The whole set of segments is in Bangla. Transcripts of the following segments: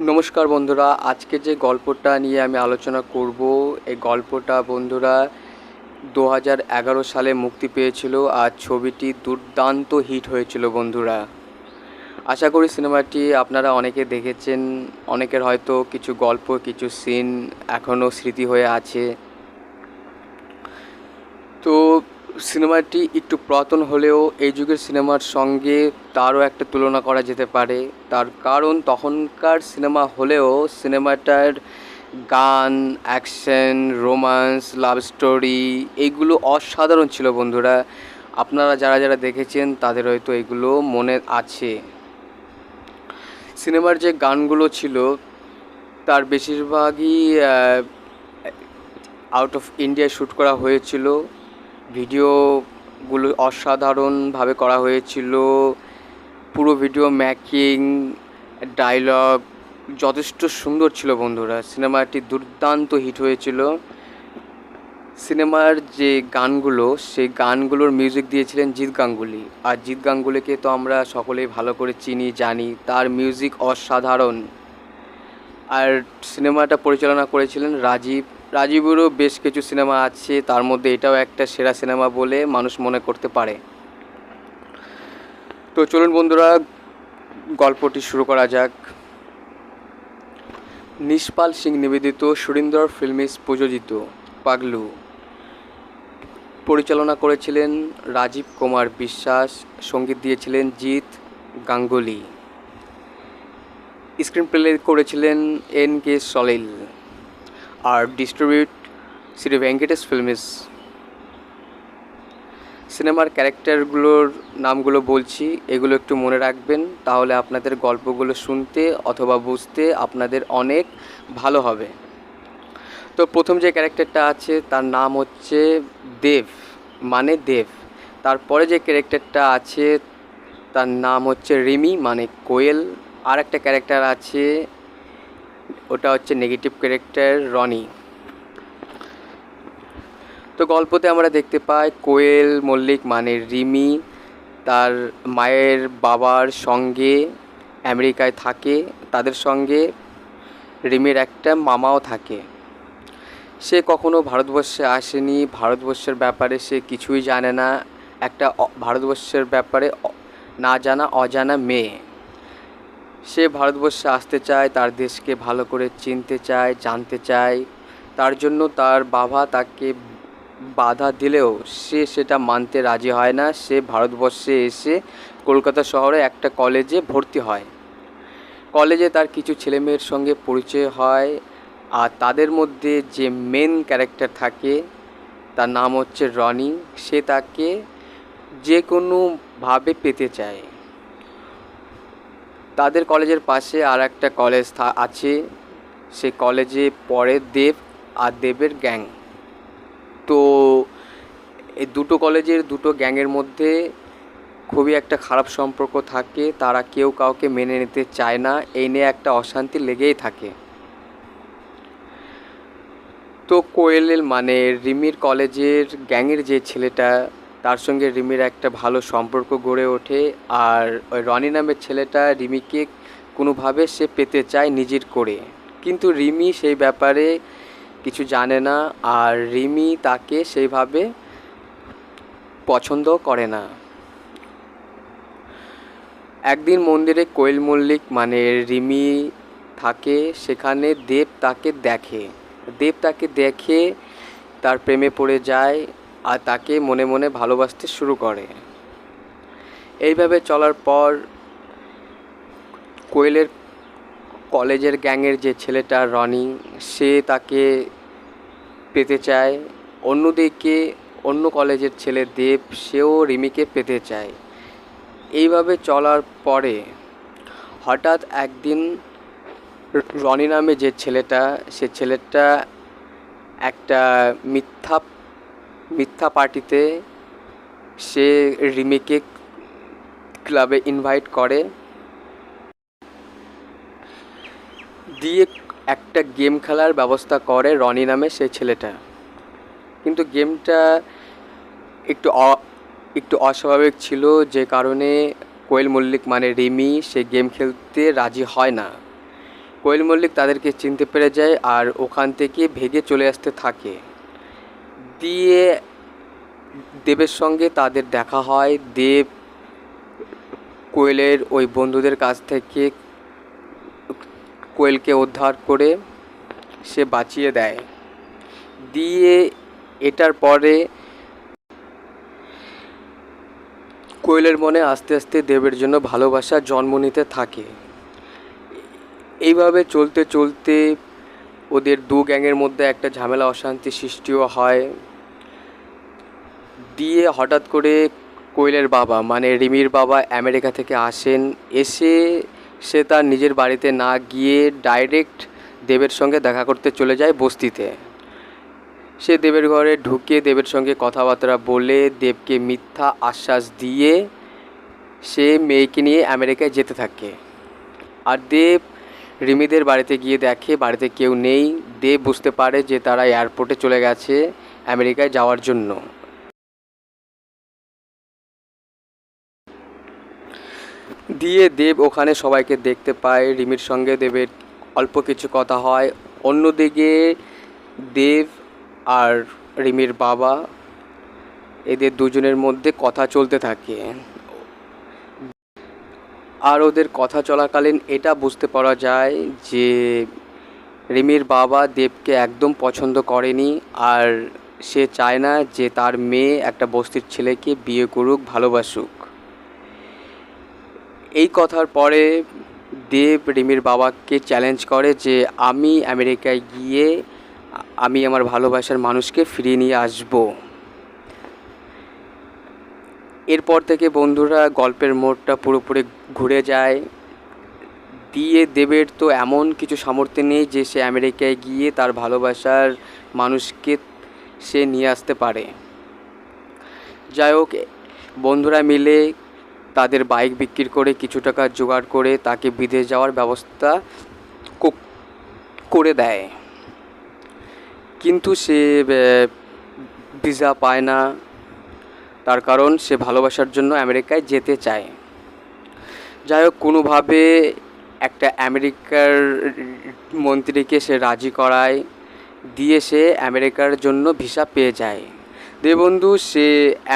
নমস্কার বন্ধুরা, আজকে যে গল্পটা নিয়ে আমি আলোচনা করব, এই গল্পটা বন্ধুরা দু হাজার এগারো সালে মুক্তি পেয়েছিল আর ছবিটি দুর্দান্ত হিট হয়েছিল বন্ধুরা। আশা করি সিনেমাটি আপনারা অনেকে দেখেছেন, অনেকের হয়তো কিছু গল্প, কিছু সিন এখনও স্মৃতি হয়ে আছে। তো সিনেমাটি একটু পুরাতন হলেও এই যুগের সিনেমার সঙ্গে তারও একটা তুলনা করা যেতে পারে। তার কারণ তখনকার সিনেমা হলেও সিনেমাটার গান, অ্যাকশন রোমান্স লাভ স্টোরি এইগুলো অসাধারণ ছিল বন্ধুরা। আপনারা যারা যারা দেখেছেন তাদের হয়তো এগুলো মনে আছে। সিনেমার যে গানগুলো ছিল, তার বেশিরভাগই আউট অফ ইন্ডিয়া শ্যুট করা হয়েছিল। ভিডিওগুলো অসাধারণভাবে করা হয়েছিল। পুরো ভিডিও ম্যাকিং ডায়লগ যথেষ্ট সুন্দর ছিল বন্ধুরা। সিনেমাটি দুর্দান্ত হিট হয়েছিল। সিনেমার যে গানগুলো, সেই গানগুলোর মিউজিক দিয়েছিলেন জিৎ গাঙ্গুলি। আর জিৎ গাঙ্গুলিকে তো আমরা সকলেই ভালো করে চিনি, জানি। তার মিউজিক অসাধারণ। আর সিনেমাটা পরিচালনা করেছিলেন রাজীব রাজীবেরও বেশ কিছু সিনেমা আছে, তার মধ্যে এটাও একটা সেরা সিনেমা বলে মানুষ মনে করতে পারে। তো চলুন বন্ধুরা, গল্পটি শুরু করা যাক। নিষ্পাল সিং নিবেদিত, সুরিন্দর ফিল্মিস প্রযোজিত, পাগলু। পরিচালনা করেছিলেন রাজীব কুমার বিশ্বাস, সংগীত দিয়েছিলেন জিৎ গাঙ্গুলি। স্ক্রিন প্লে করেছিলেন এন কে সলিল। আর ডিস্ট্রিবিউট শ্রী ভেঙ্কটেশ ফিল্মস সিনেমার ক্যারেক্টারগুলোর নামগুলো বলছি, এগুলো একটু মনে রাখবেন, তাহলে আপনাদের গল্পগুলো শুনতে অথবা বুঝতে আপনাদের অনেক ভালো হবে। তো প্রথম যে ক্যারেক্টারটা আছে, তার নাম হচ্ছে দেব মানে দেব। তারপরে যে ক্যারেক্টারটা আছে, তার নাম হচ্ছে রিমি মানে কোয়েল। আর একটা ক্যারেক্টার আছে ওটা হচ্ছে নেগেটিভ ক্যারেক্টার রনি। তো গল্পতে আমরা দেখতে পাই কোয়েল, মল্লিক মানে রিমি, তার মায়ের বাবার সঙ্গে আমেরিকায় থাকে, তাদের সঙ্গে রিমির একটা মামাও থাকে। সে কখনো ভারতবর্ষে আসেনি, ভারতবর্ষের ব্যাপারে সে কিছুই জানে না, একটা ভারতবর্ষের ব্যাপারে না জানা, অজানা মেয়ে। সে ভারতবর্ষে আসতে চায়, তার দেশকে ভালো করে চিনতে চায়, জানতে চায়, তার জন্য তার বাবা তাকে বাধা দিলেও সে সেটা মানতে রাজি হয় না। সে ভারতবর্ষে এসে কলকাতা শহরে একটা কলেজে ভর্তি হয়। কলেজে তার কিছু ছেলেমেয়ের সঙ্গে পরিচয় হয় আর তাদের মধ্যে যে মেন ক্যারেক্টার থাকে, তার নাম হচ্ছে রনি। সে তাকে যে কোনোভাবে পেতে চায়। তাদের কলেজের পাশে আর একটা কলেজ আছে। সে কলেজে পড়ে দেব আর দেবের গ্যাং। তো এই দুটো কলেজের দুটো গ্যাংয়ের মধ্যে খুবই একটা খারাপ সম্পর্ক থাকে। তারা কেউ কাউকে মেনে নিতে চায় না। এই নিয়ে একটা অশান্তি লেগেই থাকে। তো কোয়েলের মানে রিমির কলেজের গ্যাংয়ের যে ছেলেটা তার সঙ্গে রিমির একটা ভালো সম্পর্ক গড়ে ওঠে আর ওই রনি নামের ছেলেটা রিমিকে কোনোভাবে সে পেতে চায় নিজের করে। কিন্তু রিমি সেই ব্যাপারে কিছু জানে না আর রিমি তাকে সেইভাবে পছন্দ করে না। একদিন মন্দিরে কোয়েল মল্লিক মানে রিমি থাকে, সেখানে দেব তাকে দেখে। দেব তাকে দেখে তার প্রেমে পড়ে যায় আর তাকে মনে মনে ভালোবাসতে শুরু করে। এইভাবে চলার পর কোয়েলের কলেজের গ্যাংয়ের যে ছেলেটা রনি, সে তাকে পেতে চায়। অন্যদিকে অন্য কলেজের ছেলে দেব, সেও রিমিকে পেতে চায়। এইভাবে চলার পরে হঠাৎ একদিন রনি নামে যে ছেলেটা, সে ছেলেটা একটা মিথ্যা মিথ্যা পার্টিতে সে রিমিকে ক্লাবে ইনভাইট করে। দিয়ে একটা গেম খেলার ব্যবস্থা করে রনি নামে সেই ছেলেটা। কিন্তু গেমটা একটু একটু অস্বাভাবিক ছিল, যে কারণে কোয়েল মল্লিক মানে রিমি সে গেম খেলতে রাজি হয় না। কোয়েল মল্লিক তাদেরকে চিনতে পেরে যায় আর ওখান থেকে ভেগে চলে আসতে থাকে। দিয়ে দেবের সঙ্গে তাদের দেখা হয়। দেব কোয়েলের ওই বন্ধুদের কাছ থেকে কোয়েলকে উদ্ধার করে সে বাঁচিয়ে দেয়। দিয়ে এটার পরে কোয়েলের মনে আস্তে আস্তে দেবের জন্য ভালোবাসা জন্ম নিতে থাকে। এইভাবে চলতে চলতে ওদের দু গ্যাংয়ের মধ্যে একটা ঝামেলা অশান্তি সৃষ্টিও হয়। দিয়ে হঠাৎ করে কোয়েলের বাবা মানে রিমির বাবা আমেরিকা থেকে আসেন। এসে সে তার নিজের বাড়িতে না গিয়ে ডাইরেক্ট দেবের সঙ্গে দেখা করতে চলে যায় বস্তিতে। সে দেবের ঘরে ঢুকে দেবের সঙ্গে কথাবার্তা বলে দেবকে মিথ্যা আশ্বাস দিয়ে সে মেয়েকে নিয়ে আমেরিকায় যেতে থাকে। আর দেব রিমিদের বাড়িতে গিয়ে দেখে, বাড়িতে কেউ নেই। দেব বুঝতে পারে যে তারা এয়ারপোর্টে চলে গেছে আমেরিকায় যাওয়ার জন্য। দিয়ে দেব ওখানে সবাইকে দেখতে পায়। রিমির সঙ্গে দেবের অল্প কিছু কথা হয়। অন্যদিকে দেব আর রিমির বাবা এদের দুজনের মধ্যে কথা চলতে থাকে। আর ওদের কথা চলাকালীন এটা বুঝতে পারা যায় যে রিমির বাবা দেবকে একদম পছন্দ করেনি আর সে চায় না যে তার মেয়ে একটা বস্তির ছেলেকে বিয়ে করুক, ভালোবাসুক। এই কথার পরে দেব রিমির বাবাকে চ্যালেঞ্জ করে যে আমি আমেরিকায় গিয়ে আমি আমার ভালোবাসার মানুষকে ফিরিয়ে নিয়ে আসব। এরপর থেকে বন্ধুরা গল্পের মোড়টা পুরোপুরি ঘুরে যায়। দিয়ে দেবের তো এমন কিছু সামর্থ্য নেই যে সে আমেরিকায় গিয়ে তার ভালোবাসার মানুষকে সে নিয়ে আসতে পারে। যাই হোক, বন্ধুরা মিলে তাদের বাইক বিক্রি করে কিছু টাকা জোগাড় করে তাকে বিদেশ যাওয়ার ব্যবস্থা করে দেয়। কিন্তু সে ভিসা পায় না। তার কারণ সে ভালোবাসার জন্য আমেরিকায় যেতে চায়। যাই হোক, কোনোভাবে একটা আমেরিকার মন্ত্রীকে সে রাজি করায়, দিয়ে সে আমেরিকার জন্য ভিসা পেয়ে যায়। দেবন্ধু সে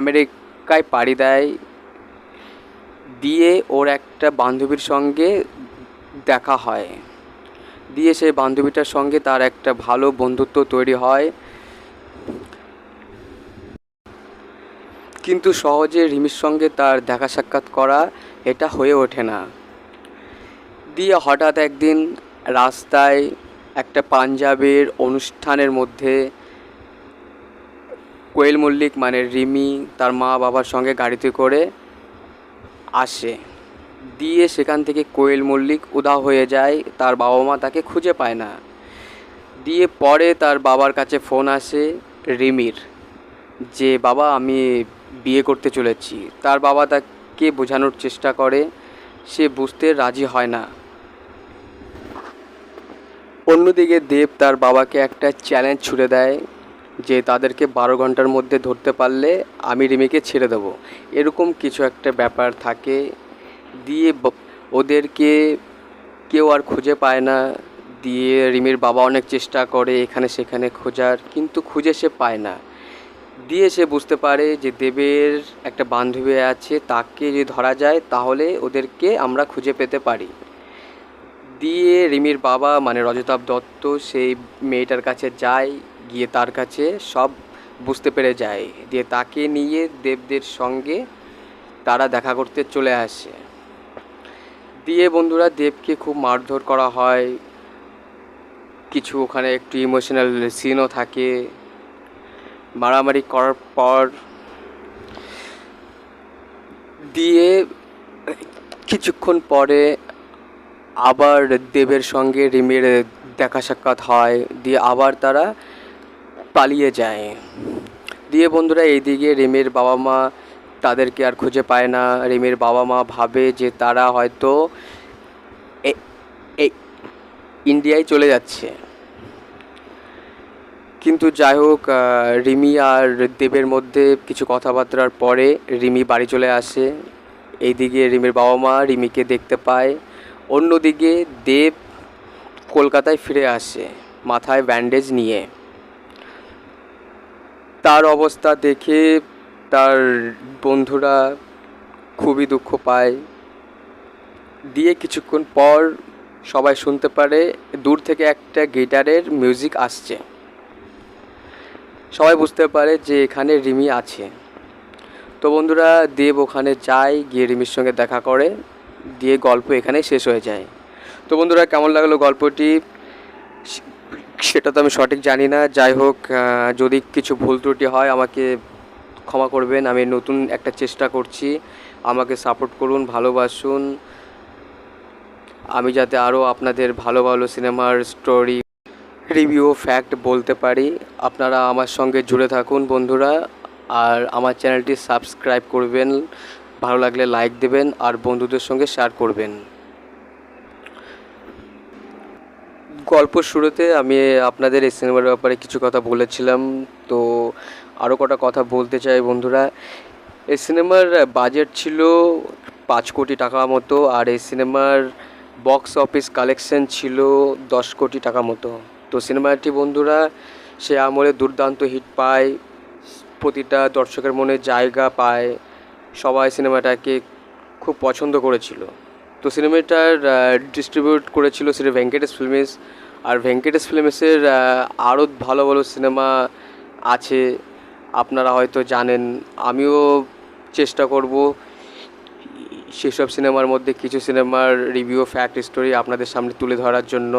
আমেরিকায় পাড়ি দেয় দিয়ে ওর একটা বান্ধবীর সঙ্গে দেখা হয়। দিয়ে সেই বান্ধবীটার সঙ্গে তার একটা ভালো বন্ধুত্ব তৈরি হয়। কিন্তু সহজে রিমির সঙ্গে তার দেখা সাক্ষাৎ করা এটা হয়ে ওঠে না। দিয়ে হঠাৎ একদিন রাস্তায় একটা পাঞ্জাবের অনুষ্ঠানের মধ্যে কোয়েল মল্লিক মানে রিমি তার মা বাবার সঙ্গে গাড়িতে করে আসে। দিয়ে সেখান থেকে কোয়েল মল্লিক উধাও হয়ে যায়, তার বাবা মা তাকে খুঁজে পায় না। দিয়ে পরে তার বাবার কাছে ফোন আসে রিমির, যে, বাবা, আমি বিয়ে করতে চলেছি। তার বাবা তাকে বোঝানোর চেষ্টা করে, সে বুঝতে রাজি হয় না। অন্যদিকে দেব তার বাবাকে একটা চ্যালেঞ্জ ছুড়ে দেয় যে তাদেরকে বারো ঘণ্টার মধ্যে ধরতে পারলে আমি রিমিকে ছেড়ে দেবো। এরকম কিছু একটা ব্যাপার থাকে দিয়ে ওদেরকে কেউ আর খুঁজে পায় না। দিয়ে রিমির বাবা অনেক চেষ্টা করে এখানে সেখানে খোঁজার, কিন্তু খুঁজে সে পায় না। দিয়ে সে বুঝতে পারে যে দেবের একটা বান্ধবী আছে, তাকে যদি ধরা যায় তাহলে ওদেরকে আমরা খুঁজে পেতে পারি। দিয়ে রিমির বাবা মানে রজতাভ দত্ত, সেই মেয়েটার কাছে যায় গিয়ে তার কাছে সব বুঝতে পেরে যায় দিয়ে তাকে নিয়ে দেবদের সঙ্গে তারা দেখা করতে চলে আসে। দিয়ে বন্ধুরা দেবকে খুব মারধর করা হয়। কিছু ওখানে একটু ইমোশনাল সিনও থাকে। মারামারি করার পর দিয়ে কিছুক্ষণ পরে আবার দেবের সঙ্গে রিমের দেখা সাক্ষাৎ হয়। দিয়ে আবার তারা পালিয়ে যায়। দিয়ে বন্ধুরা এইদিকে রিমির বাবা মা তাদেরকে আর খুঁজে পায় না। রিমির বাবা মা ভাবে যে তারা হয়তো ইন্ডিয়ায় চলে যাচ্ছে। কিন্তু যাই হোক রিমি আর দেবের মধ্যে কিছু কথাবার্তার পরে রিমি বাড়ি চলে আসে। এইদিকে রিমির বাবা মা রিমিকে দেখতে পায়। অন্যদিকে দেব কলকাতায় ফিরে আসে মাথায় ব্যান্ডেজ নিয়ে। তার অবস্থা দেখে তার বন্ধুরা খুবই দুঃখ পায়। দিয়ে কিছুক্ষণ পর সবাই শুনতে পারে, দূর থেকে একটা গিটারের মিউজিক আসছে। সবাই বুঝতে পারে যে এখানে রিমি আছে। তো বন্ধুরা, দেব ওখানে যায়, গিয়ে রিমির সঙ্গে দেখা করে, দিয়ে গল্প এখানে শেষ হয়ে যায়। তো বন্ধুরা, কেমন লাগল গল্পটি? সেটা তো আমি সঠিক জানি না। যাই হোক যদি কিছু ভুল ত্রুটি হয়, আমাকে ক্ষমা করবেন। আমি নতুন একটা চেষ্টা করছি। আমাকে সাপোর্ট করুন, ভালোবাসুন। আমি যাতে আরও আপনাদের ভালো ভালো সিনেমার স্টোরি রিভিউ ফ্যাক্ট বলতে পারি। আপনারা আমার সঙ্গে জুড়ে থাকুন বন্ধুরা। আর আমার চ্যানেলটি সাবস্ক্রাইব করবেন। ভালো লাগলে লাইক দেবেন। আর বন্ধুদের সঙ্গে শেয়ার করবেন। গল্প শুরুতে আমি আপনাদের এই সিনেমার ব্যাপারে কিছু কথা বলেছিলাম। তো আরও কটা কথা বলতে চাই বন্ধুরা। এই সিনেমার বাজেট ছিল পাঁচ কোটি টাকা মতো আর এই সিনেমার বক্স অফিস কালেকশন ছিল দশ কোটি টাকা মতো। তো সিনেমাটি বন্ধুরা, সে আমলে দুর্দান্ত হিট পায়, প্রতিটা দর্শকের মনে জায়গা পায়, সবাই সিনেমাটাকে খুব পছন্দ করেছিল। তো সিনেমাটার ডিস্ট্রিবিউট করেছিল সেটা ভেঙ্কটেশ ফিল্মস। আর ভেঙ্কটেশ ফিল্মসের আরও ভালো ভালো সিনেমা আছে। আপনারা হয়তো জানেন, আমিও চেষ্টা করব সেসব সিনেমার মধ্যে কিছু সিনেমার রিভিউ ফ্যাক্ট স্টোরি আপনাদের সামনে তুলে ধরার জন্য।